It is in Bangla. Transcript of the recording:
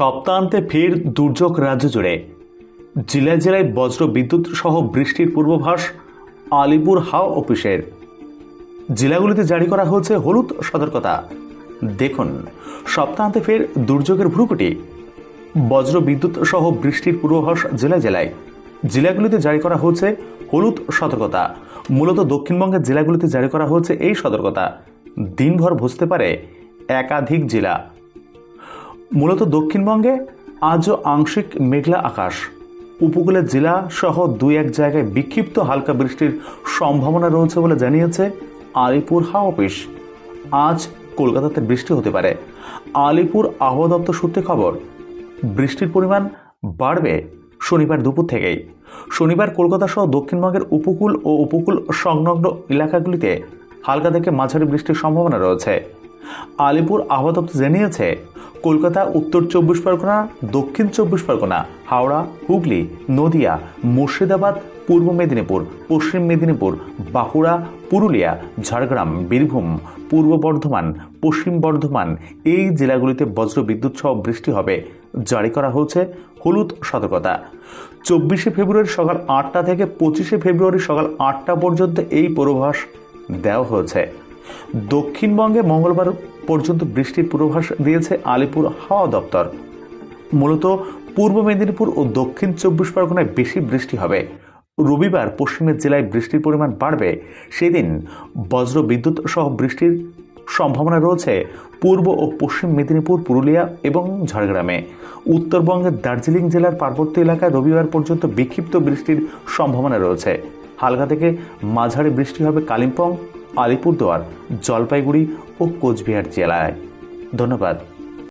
সপ্তাহান্তে ফের দুর্যোগ রাজ্য জুড়ে। জেলায় জেলায় বজ্র বিদ্যুৎ সহ বৃষ্টির পূর্বাভাস আলিপুর হাওয়া অফিসের। জেলাগুলিতে জারি করা হয়েছে হলুদ সতর্কতা। দেখুন, সপ্তাহান্তে ফের দুর্যোগের ভ্রুকুটি। বজ্র বিদ্যুৎ সহ বৃষ্টির পূর্বাভাস জেলায় জেলায়। জেলাগুলিতে জারি করা হয়েছে হলুদ সতর্কতা। মূলত দক্ষিণবঙ্গের জেলাগুলিতে জারি করা হয়েছে এই সতর্কতা। দিনভর ভসতে পারে একাধিক জেলা। মূলত দক্ষিণবঙ্গে আজও আংশিক মেঘলা আকাশ। উপকূলের জেলা সহ দুই এক জায়গায় বিক্ষিপ্ত হালকা বৃষ্টির সম্ভাবনা রয়েছে বলে জানিয়েছে আলিপুর হাওয়া অফিস। আজ কলকাতাতে বৃষ্টি হতে পারে। আলিপুর আবহাওয়া দপ্তর সূত্রে খবর, বৃষ্টির পরিমাণ বাড়বে শনিবার দুপুর থেকেই। শনিবার কলকাতা সহ দক্ষিণবঙ্গের উপকূল ও উপকূল সংলগ্ন এলাকাগুলিতে হালকা থেকে মাঝারি বৃষ্টির সম্ভাবনা রয়েছে। আলিপুর আবহাওয়া জানিয়েছে, কলকাতা উত্তর চব্বিশ পরগনা, দক্ষিণ চব্বিশ পরগনা, হাওড়া, হুগলি, নদিয়া, মুর্শিদাবাদ, পূর্ব মেদিনীপুর, পশ্চিম মেদিনীপুর, বাঁকুড়া, পুরুলিয়া, ঝাড়গ্রাম, বীরভূম, পূর্ব বর্ধমান, পশ্চিম বর্ধমান এই জেলাগুলিতে বজ্র বিদ্যুৎ সহ বৃষ্টি হবে। জারি করা হয়েছে হলুদ সতর্কতা। চব্বিশে ফেব্রুয়ারি সকাল আটটা থেকে পঁচিশে ফেব্রুয়ারি সকাল আটটা পর্যন্ত এই পূর্বাভাস দেওয়া হয়েছে। দক্ষিণবঙ্গে মঙ্গলবার পর্যন্ত বৃষ্টির পূর্বাভাস দিয়েছে আলিপুর হাওয়া দপ্তর। মূলত পূর্ব মেদিনীপুর ও দক্ষিণ চব্বিশ পরগনায় বেশি বৃষ্টি হবে। রবিবার পশ্চিমের জেলায় বৃষ্টির পরিমাণ বাড়বে। সেদিন বজ্র বিদ্যুৎ সহ বৃষ্টির সম্ভাবনা রয়েছে পূর্ব ও পশ্চিম মেদিনীপুর, পুরুলিয়া এবং ঝাড়গ্রামে। উত্তরবঙ্গের দার্জিলিং জেলার পার্বত্য এলাকায় রবিবার পর্যন্ত বিক্ষিপ্ত বৃষ্টির সম্ভাবনা রয়েছে। হালকা থেকে মাঝারি বৃষ্টি হবে কালিম্পং আলিপুরদুয়ার জলপাইগুড়ি ও কোচবিহার জেলায়। ধন্যবাদ।